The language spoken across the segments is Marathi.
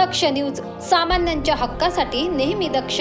दक्ष न्यूज सामान्यांच्या हक्कासाठी नेहमी दक्ष.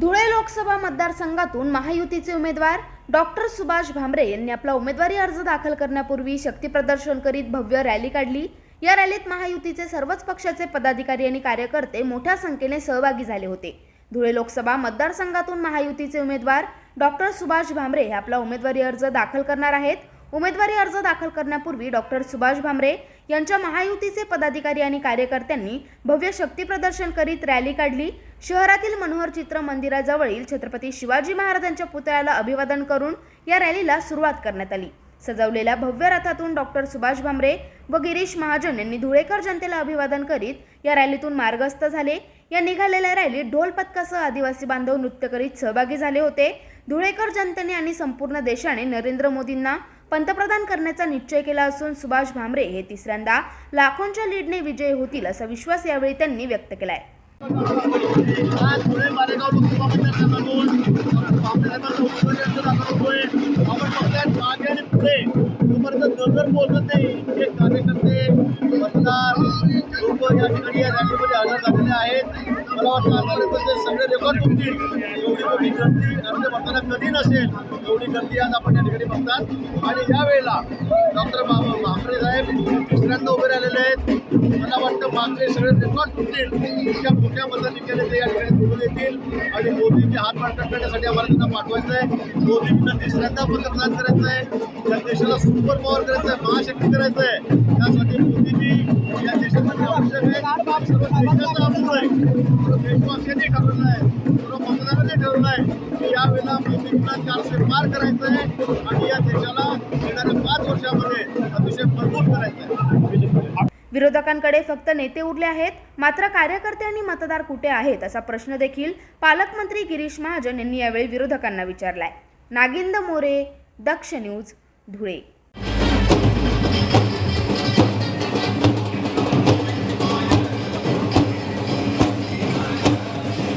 धुळे लोकसभा मतदारसंघातून महायुतीचे उमेदवार डॉक्टर सुभाष भामरे यांनी आपला उमेदवारी अर्ज दाखल करण्यापूर्वी शक्तीप्रदर्शन करीत भव्य रॅली काढली. या रॅलीत महायुतीचे सर्वच पक्षाचे पदाधिकारी आणि कार्यकर्ते मोठ्या संख्येने सहभागी झाले होते. धुळे लोकसभा मतदारसंघातून महायुतीचे उमेदवार डॉक्टर सुभाष भामरे हे आपला उमेदवारी अर्ज दाखल करणार आहेत. उमेदवारी अर्ज दाखल करण्यापूर्वी डॉक्टर सुभाष भामरे यांच्या महायुतीचे पदाधिकारी आणि कार्यकर्त्यांनी भव्य शक्ती प्रदर्शन करीत रॅली काढली. शहरातील मनोहर चित्र मंदिराजवळील छत्रपती शिवाजी महाराजांच्या पुतळ्याला अभिवादन करून या रॅलीला सुरुवात करण्यात आली. सजवलेल्या भव्य रथातून डॉक्टर सुभाष भामरे व गिरीश महाजन यांनी धुळेकर जनतेला अभिवादन करीत या रॅलीतून मार्गस्थ झाले. या निघालेल्या रॅलीत ढोल पथकासह आदिवासी बांधव नृत्य करीत सहभागी झाले होते. धुळेकर जनतेने आणि संपूर्ण देशाने नरेंद्र मोदींना पंतप्रधान करण्याचा निश्चय केला असून सुभाष भामरे हे तिसऱ्यांदा लाखोंच्या लीडने विजयी होतील असा विश्वास यावेळी त्यांनी व्यक्त केलाय. आज नजर पोहोचत नाही इतके कार्यकर्ते मतदार लोक या ठिकाणी या रॅलीमध्ये हजर झालेले आहेत ते सगळे रेकॉर्ड तुमतील एवढी मोठी गर्दी अर्ज भरताना कधी नसेल एवढी गर्दी आज आपण या ठिकाणी बघतात. आणि यावेळेला डॉक्टर बाबा भामरे साहेब तिसऱ्यांदा उभे राहिलेले आहेत. मला वाटतं मागचे सगळे रेकॉर्ड तुटतील इतक्या मोठ्या मताधिक्याने ते या ठिकाणी निवडून येतील. आणि मोदींची हात पाठण करण्यासाठी आम्हाला त्यांना पाठवायचं आहे मोदींना तिसऱ्यांदा पंतप्रधान करायचं आहे त्या देशाला सुपर पॉवर करायचं आहे महाशक्ती करायचं आहे त्यासाठी मोदीजी देशवासियांनी ठरवलं आहे सर्व मतदारांनी ठरवलं आहे की यावेळेला मोदींना चारशे पार करायचं आहे आणि या देशाला येणाऱ्या पाच वर्षामध्ये अतिशय मजबूत करायचं आहे विरोधकांकडे फक्त नेते उरले आहेत मात्र कार्यकर्ते आणि मतदार कुठे आहेत असा प्रश्न देखील पालकमंत्री गिरीश महाजन यांनी यावेळी विरोधकांना विचारलाय. नागिंद मोरे दक्ष न्यूज धुळे.